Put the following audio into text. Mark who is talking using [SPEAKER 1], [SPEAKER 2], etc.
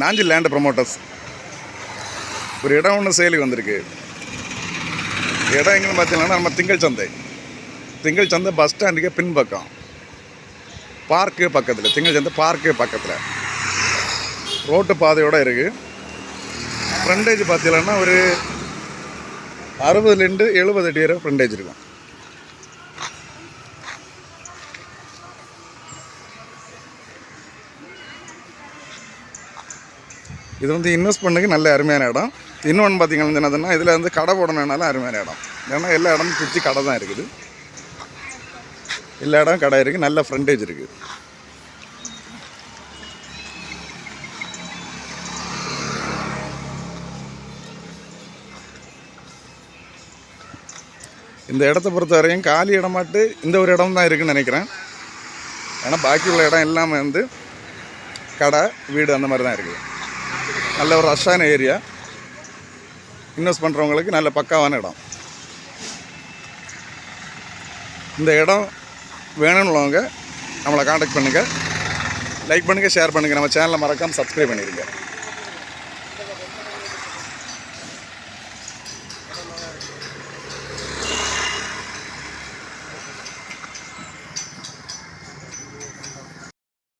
[SPEAKER 1] Nanjil land promoters ஒரு இடம் ஒன்று செயலுக்கு வந்திருக்கு. இடம் எங்கன்னு பார்த்தீங்கன்னா நம்ம திங்கள் சந்தை. திங்கள் சந்தை பஸ் ஸ்டாண்டுக்கு பின்பக்கம். பார்க்கு பக்கத்தில் திங்கள் சந்தை பார்க்கு பக்கத்தில். ரோட்டு பாதையோடு இருக்குது ஃப்ரண்டேஜ் பார்த்தீங்கன்னா ஒரு அறுபதுலேருந்து எழுபது அடி வரை ஃப்ரண்டேஜ் இருக்கும். இது வந்து இன்வெஸ்ட் பண்ணுறதுக்கு நல்ல அருமையான இடம். இன்னொன்று பார்த்தீங்கன்னா என்னதுன்னா இதில் வந்து கடை போடணுன்னாலும் அருமையான இடம். ஏன்னா எல்லா இடமும் சுற்றி கடை தான் இருக்குது. எல்லா இடம் கடை இருக்குது நல்ல ஃப்ரண்டேஜ் இருக்குது இந்த இடத்த பொறுத்த வரையும் காலி இடமாட்டு இந்த ஒரு இடம் தான் இருக்குன்னு நினைக்கிறேன். ஏன்னா பாக்கி உள்ள இடம் எல்லாமே வந்து கடை வீடு அந்த மாதிரி தான் இருக்குது. நல்ல ஒரு ரஷ்ஷான ஏரியா. இன்வெஸ்ட் பண்ணுறவங்களுக்கு நல்ல பக்காவான இடம். இந்த இடம் வேணும்னுள்ளவங்க நம்மளை காண்டாக்ட் பண்ணுங்கள் லைக் பண்ணுங்கள் ஷேர் பண்ணுங்கள் நம்ம சேனலை மறக்காமல் சப்ஸ்கிரைப் பண்ணிடுங்க